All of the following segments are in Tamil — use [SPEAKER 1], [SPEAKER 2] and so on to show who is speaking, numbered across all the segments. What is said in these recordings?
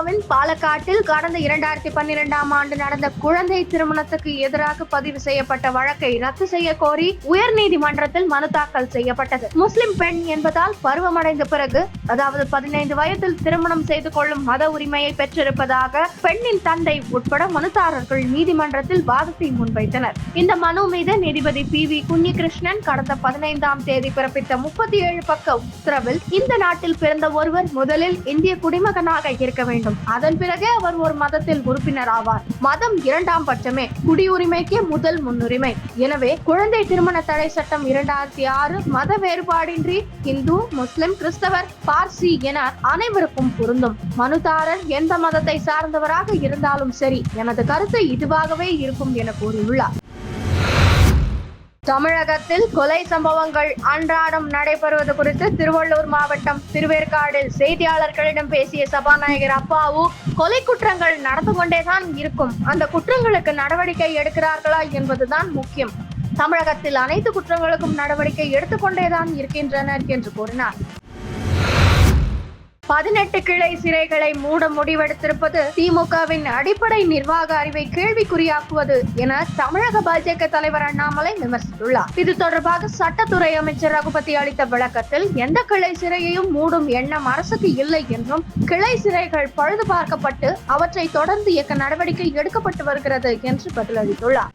[SPEAKER 1] திமுகவின் பாலக்காட்டில் கடந்த இரண்டாயிரத்தி பன்னிரெண்டாம் ஆண்டு நடந்த குழந்தை திருமணத்துக்கு எதிராக பதிவு செய்யப்பட்ட வழக்கை ரத்து செய்ய கோரி உயர்நீதிமன்றத்தில் மனு தாக்கல் செய்யப்பட்டது. முஸ்லிம் பெண் என்பதால் பருவமடைந்த பிறகு அதாவது பதினைந்து வயதில் திருமணம் செய்து கொள்ளும் மத உரிமையை பெற்றிருப்பதாக பெண்ணின் தந்தை உட்பட மனுதாரர்கள் நீதிமன்றத்தில் வாதத்தை முன்வைத்தனர். இந்த மனு மீது நீதிபதி பி. வி. குன்னிகிருஷ்ணன் கடந்த பதினைந்தாம் தேதி பிறப்பித்த முப்பத்தி ஏழு பக்க உத்தரவில் இந்த நாட்டில் பிறந்த ஒருவர் முதலில் இந்திய குடிமகனாக இருக்க வேண்டும். அதன் பிறகே அவர் ஒரு மதத்தில் உறுப்பினர் ஆவார். மதம் இரண்டாம் பட்சமே குடியுரிமைக்கு முதல் முன்னுரிமை. எனவே குழந்தை திருமண தடை சட்டம் இரண்டாயிரத்தி ஆறு மத வேறுபாடின்றி இந்து முஸ்லிம் கிறிஸ்தவர் பார்சி என அனைவருக்கும் பொருந்தும். மனுதாரர் எந்த மதத்தை சார்ந்தவராக இருந்தாலும் சரி எனது கருத்து இதுவாகவே இருக்கும் என கூறியுள்ளார். தமிழகத்தில் கொலை சம்பவங்கள் அன்றாடம் நடைபெறுவது குறித்து திருவள்ளூர் மாவட்டம் திருவேற்காடில் செய்தியாளர்களிடம் பேசிய சபாநாயகர் அப்பாவு கொலை குற்றங்கள் நடந்து கொண்டேதான் இருக்கும். அந்த குற்றங்களுக்கு நடவடிக்கை எடுக்கிறார்களா என்பதுதான் முக்கியம். தமிழகத்தில் அனைத்து குற்றங்களுக்கும் நடவடிக்கை எடுத்துக்கொண்டேதான் இருக்கின்றனர் என்று கூறினார். பதினெட்டு கிளை சிறைகளை மூட முடிவெடுத்திருப்பது திமுகவின் அடிப்படை நிர்வாக அறிவை கேள்விக்குறியாக்குவது என தமிழக பாஜக தலைவர் அண்ணாமலை விமர்சித்துள்ளார். இது தொடர்பாக சட்டத்துறை அமைச்சர் ரகுபதி அளித்த விளக்கத்தில் எந்த கிளை சிறையையும் மூடும் எண்ணம் அரசுக்கு இல்லை என்றும் கிளை சிறைகள் பழுது பார்க்கப்பட்டு அவற்றை தொடர்ந்து இயக்க நடவடிக்கை எடுக்கப்பட்டு வருகிறது என்று பதிலளித்துள்ளார்.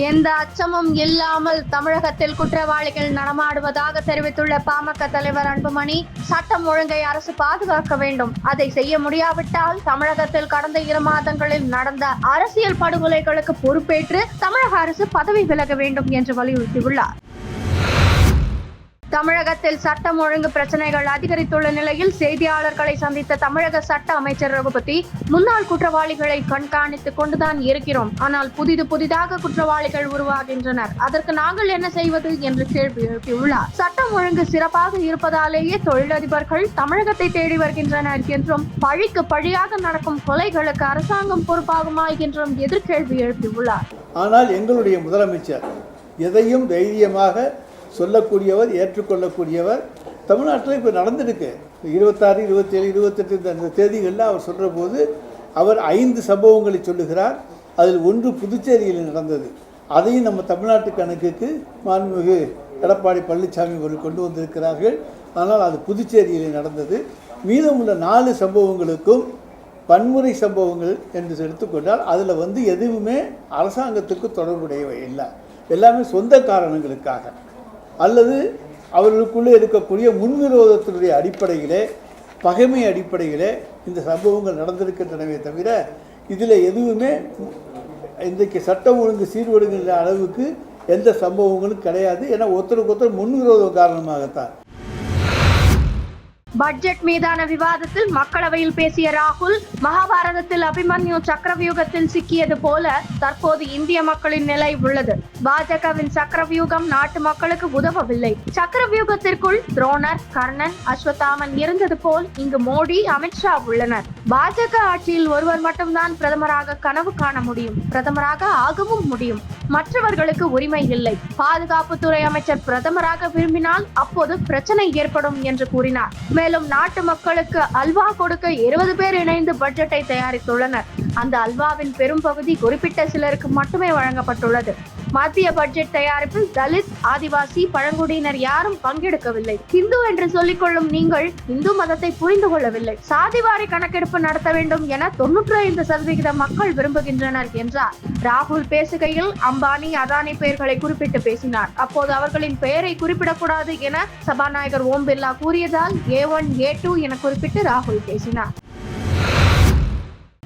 [SPEAKER 1] எந்த அச்சமும் இல்லாமல் தமிழகத்தில் குற்றவாளிகள் நடமாடுவதாக தெரிவித்துள்ள பாமக தலைவர் அன்புமணி சட்டம் ஒழுங்கை அரசு பாதுகாக்க வேண்டும். அதை செய்ய முடியாவிட்டால் தமிழகத்தில் கடந்த இரு மாதங்களில் நடந்த அரசியல் படுகொலைகளுக்கு பொறுப்பேற்று தமிழக அரசு பதவி விலக வேண்டும் என்று வலியுறுத்தியுள்ளார். தமிழகத்தில் சட்டம் ஒழுங்கு பிரச்சனைகள் அதிகரித்துள்ள நிலையில் செய்தியாளர்களை சந்தித்த தமிழக சட்ட அமைச்சர் ரகுபதி முன்னாள் குற்றவாளிகளை கண்காணித்துக் கொண்டுதான் இருக்கிறோம். ஆனால் புதிது புதிதாக குற்றவாளிகள் உருவாகின்றனர். அதற்கு நாங்கள் என்ன செய்வது என்று கேள்வி எழுப்பியுள்ளார். சட்டம் ஒழுங்கு சிறப்பாக இருப்பதாலேயே தொழிலதிபர்கள் தமிழகத்தை தேடி வருகின்றனர் என்றும் பழிக்கு பழியாக நடக்கும் கொலைகளுக்கு அரசாங்கம் பொறுப்பாகுமா என்றும் எதிர்கேள்வி எழுப்பியுள்ளார்.
[SPEAKER 2] ஆனால் எங்களுடைய முதலமைச்சர் எதையும் தைரியமாக சொல்லக்கூடியவர் ஏற்றுக்கொள்ளக்கூடியவர். தமிழ்நாட்டில் இப்போ நடந்திருக்கு. இருபத்தாறு இருபத்தேழு இருபத்தெட்டு இந்த- தேதிகளில் அவர் சொல்கிற போது அவர் ஐந்து சம்பவங்களை சொல்லுகிறார். அதில் ஒன்று புதுச்சேரியில் நடந்தது. அதையும் நம்ம தமிழ்நாட்டு கணக்குக்கு மாண்புமிகு எடப்பாடி பழனிசாமி அவர்கள் கொண்டு வந்திருக்கிறார்கள். ஆனால் அது புதுச்சேரியில் நடந்தது. மீதமுள்ள நாலு சம்பவங்களுக்கும் வன்முறை சம்பவங்கள் என்று எடுத்துக்கொண்டால் அதில் வந்து எதுவுமே அரசாங்கத்துக்கு தொடர்புடையவை இல்லை. எல்லாமே சொந்த காரணங்களுக்காக. அல்லது அவர்களுக்குள்ளே இருக்கக்கூடிய முன்விரோதத்தினுடைய அடிப்படையிலே பகைமை அடிப்படையிலே இந்த சம்பவங்கள் நடந்திருக்கின்றனவே தவிர இதில் எதுவுமே இன்றைக்கு சட்டம் ஒழுங்கு சீர்படுகின்ற அளவுக்கு எந்த சம்பவங்களும் கிடையாது. ஏன்னா ஒருத்தருக்கு ஒருத்தர் முன்விரோதம் காரணமாகத்தான்.
[SPEAKER 1] பட்ஜெட் மீதான விவாதத்தில் மக்களவையில் பேசிய ராகுல் மகாபாரதத்தில் அபிமன்யு சக்கரவியூகத்தில் சிக்கியது போல தற்போது இந்திய மக்களின் நிலை உள்ளது. பாஜகவின் சக்கரவியூகம் நாட்டு மக்களுக்கு உதவவில்லை. சக்கரவியூகத்திற்குள் துரோணர் கர்ணன் அஸ்வத்தாமன் இருந்தது போல் இங்கு மோடி அமித்ஷா உள்ளனர். பாஜக ஆட்சியில் ஒருவர் மட்டும்தான் பிரதமராக கனவு காண முடியும். பிரதமராக ஆகவும் முடியும். மற்றவர்களுக்கு உரிமை இல்லை. பாதுகாப்புத்துறை அமைச்சர் பிரதமராக விரும்பினால் அப்போது பிரச்சனை ஏற்படும் என்று கூறினார். மேலும் நாட்டு மக்களுக்கு அல்வா கொடுக்க இருபது பேர் இணைந்து பட்ஜெட்டை தயாரித்துள்ளனர். அந்த அல்வாவின் பெரும் பகுதி குறிப்பிட்ட சிலருக்கு மட்டுமே வழங்கப்பட்டுள்ளது. மத்திய பட்ஜெட் தயாரிப்பில் தலித் ஆதிவாசி பழங்குடியினர் யாரும் பங்கெடுக்கவில்லை. இந்து என்று சொல்லிக் கொள்ளும் நீங்கள் இந்து மதத்தை புரிந்து கொள்ளவில்லை. சாதிவாரி கணக்கெடுப்பு நடத்த வேண்டும் என தொன்னூற்றி ஐந்து சதவிகித மக்கள் விரும்புகின்றனர் என்றார். ராகுல் பேசுகையில் அம்பானி அதானி பெயர்களை குறிப்பிட்டு பேசினார். அப்போது அவர்களின் பெயரை குறிப்பிடக்கூடாது என சபாநாயகர் ஓம் பிர்லா கூறியதால் ஏ ஒன் ஏ டூ என குறிப்பிட்டு ராகுல் பேசினார்.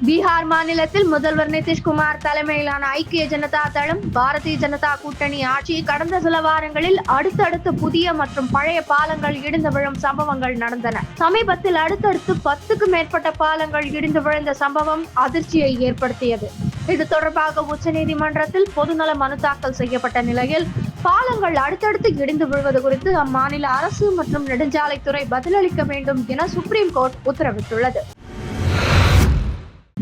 [SPEAKER 1] பீகார் மாநிலத்தில் முதல்வர் நிதிஷ்குமார் தலைமையிலான ஐக்கிய ஜனதா தளம் பாரதிய ஜனதா கூட்டணி ஆட்சி கடந்த சில வாரங்களில் அடுத்தடுத்து புதிய மற்றும் பழைய பாலங்கள் இடிந்து விழும் சம்பவங்கள் நடந்தன. சமீபத்தில் அடுத்தடுத்து பத்துக்கும் மேற்பட்ட பாலங்கள் இடிந்து விழுந்த சம்பவம் அதிர்ச்சியை ஏற்படுத்தியது. இது தொடர்பாக உச்சநீதிமன்றத்தில் பொதுநல மனு தாக்கல் செய்யப்பட்ட நிலையில் பாலங்கள் அடுத்தடுத்து இடிந்து விழுவது குறித்து அம்மாநில அரசு மற்றும் நெடுஞ்சாலைத்துறை பதிலளிக்க வேண்டும் என சுப்ரீம் கோர்ட் உத்தரவிட்டுள்ளது.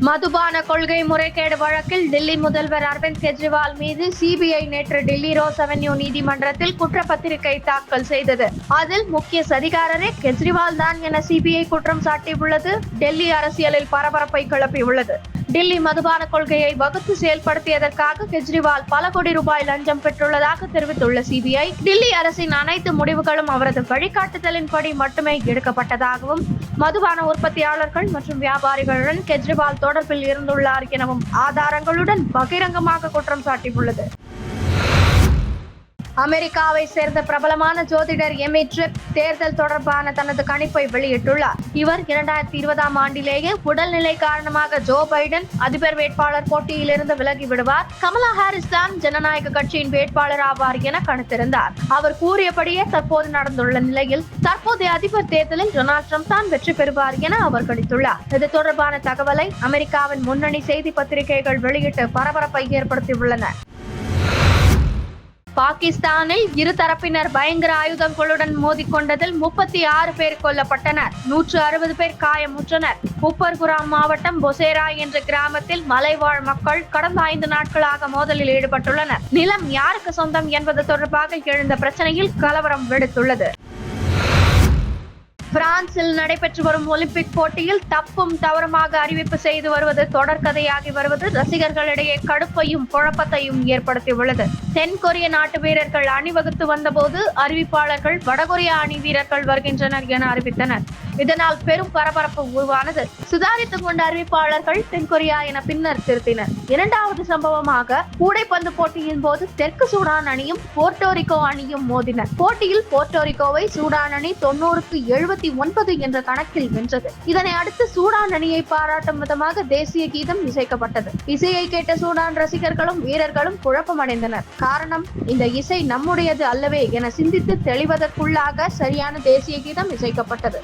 [SPEAKER 1] மதுபான கொள்கை முறைகேடு வழக்கில் டெல்லி முதல்வர் அரவிந்த் கெஜ்ரிவால் மீது சிபிஐ நேற்று டெல்லி ரோஸ் அவென்யூ நீதிமன்றத்தில் குற்றப்பத்திரிகை தாக்கல் செய்தது. அதில் முக்கிய சதிகாரரே கெஜ்ரிவால் தான் என சிபிஐ குற்றம் சாட்டியுள்ளது. டெல்லி அரசியலில் பரபரப்பை கிளப்பியுள்ளது. டெல்லி மதுபான கொள்கையை வகுத்து செயல்படுத்தியதற்காக கெஜ்ரிவால் பல கோடி ரூபாய் லஞ்சம் பெற்றுள்ளதாக தெரிவித்துள்ள சிபிஐ டெல்லி அரசின் அனைத்து முடிவுகளும் அவரது வழிகாட்டுதலின்படி மட்டுமே எடுக்கப்பட்டதாகவும் மதுபான உற்பத்தியாளர்கள் மற்றும் வியாபாரிகளுடன் கெஜ்ரிவால் தொடர்பில் இருந்துள்ளார் எனவும் ஆதாரங்களுடன் பகிரங்கமாக குற்றம் சாட்டியுள்ளது. அமெரிக்காவை சேர்ந்த பிரபலமான ஜோதிடர் எமி ட்ரிப் தேர்தல் தொடர்பான தனது கணிப்பை வெளியிட்டுள்ளார். இவர் இரண்டாயிரத்தி இருபதாம் ஆண்டிலேயே உடல்நிலை காரணமாக ஜோ பைடன் அதிபர் வேட்பாளர் போட்டியிலிருந்து விலகி விடுவார். கமலா ஹாரிஸ் தான் ஜனநாயக கட்சியின் வேட்பாளர் ஆவார் என கணித்திருந்தார். அவர் கூறியபடியே தற்போது நடந்துள்ள நிலையில் தற்போதைய அதிபர் தேர்தலில் டொனால்ட் ட்ரம்ப் தான் வெற்றி பெறுவார் என அவர் கணித்துள்ளார். இது தொடர்பான தகவலை அமெரிக்காவின் முன்னணி செய்தி பத்திரிகைகள் வெளியிட்டு பரபரப்பை ஏற்படுத்தியுள்ளன. பாகிஸ்தானில் இரு தரப்பினர் பயங்கர ஆயுதங்களுடன் மோதிக்கொண்டதில் முப்பத்தி ஆறு பேர் கொல்லப்பட்டனர். நூற்று அறுபது பேர் காயமுற்றனர். உப்பர்குராம் மாவட்டம் பொசேரா என்ற கிராமத்தில் மலைவாழ் மக்கள் கடந்த ஐந்து நாட்களாக மோதலில் ஈடுபட்டுள்ளனர். நிலம் யாருக்கு சொந்தம் என்பது தொடர்பாக எழுந்த பிரச்சனையில் கலவரம் வெடித்துள்ளது. பிரான்சில் நடைபெற்று வரும் ஒலிம்பிக் போட்டியில் தப்பும் தவறுமாக அறிவிப்பு செய்து வருவது தொடர்கதையாகி வருவது ரசிகர்களிடையே கடுப்பையும் குழப்பத்தையும் ஏற்படுத்தியுள்ளது. தென் கொரிய நாட்டு வீரர்கள் அணிவகுத்து வந்தபோது அறிவிப்பாளர்கள் வடகொரிய அணி வீரர்கள் வருகின்றனர் என அறிவித்தனர். இதனால் பெரும் பரபரப்பு உருவானது. சுதாரித்துக் கொண்ட அறிவிப்பாளர்கள் தென்கொரியா என பின்னர் திருத்தினர். இரண்டாவது சம்பவமாக கூடைப்பந்து போட்டியின் போது தெற்கு சூடான் அணியும் போர்ட்டோரிக்கோ அணியும் மோதினர். போட்டியில் போர்ட்டோரிக்கோவை சூடான் அணி தொண்ணூறுக்கு எழுபத்தி ஒன்பது என்ற கணக்கில் வென்றது. இதனை அடுத்து சூடான் அணியை பாராட்டும் விதமாக தேசிய கீதம் இசைக்கப்பட்டது. இசையை கேட்ட சூடான் ரசிகர்களும் வீரர்களும் குழப்பமடைந்தனர். காரணம் இந்த இசை நம்முடையது அல்லவே என சிந்தித்து தெளிவதற்குள்ளாக சரியான தேசிய கீதம் இசைக்கப்பட்டது.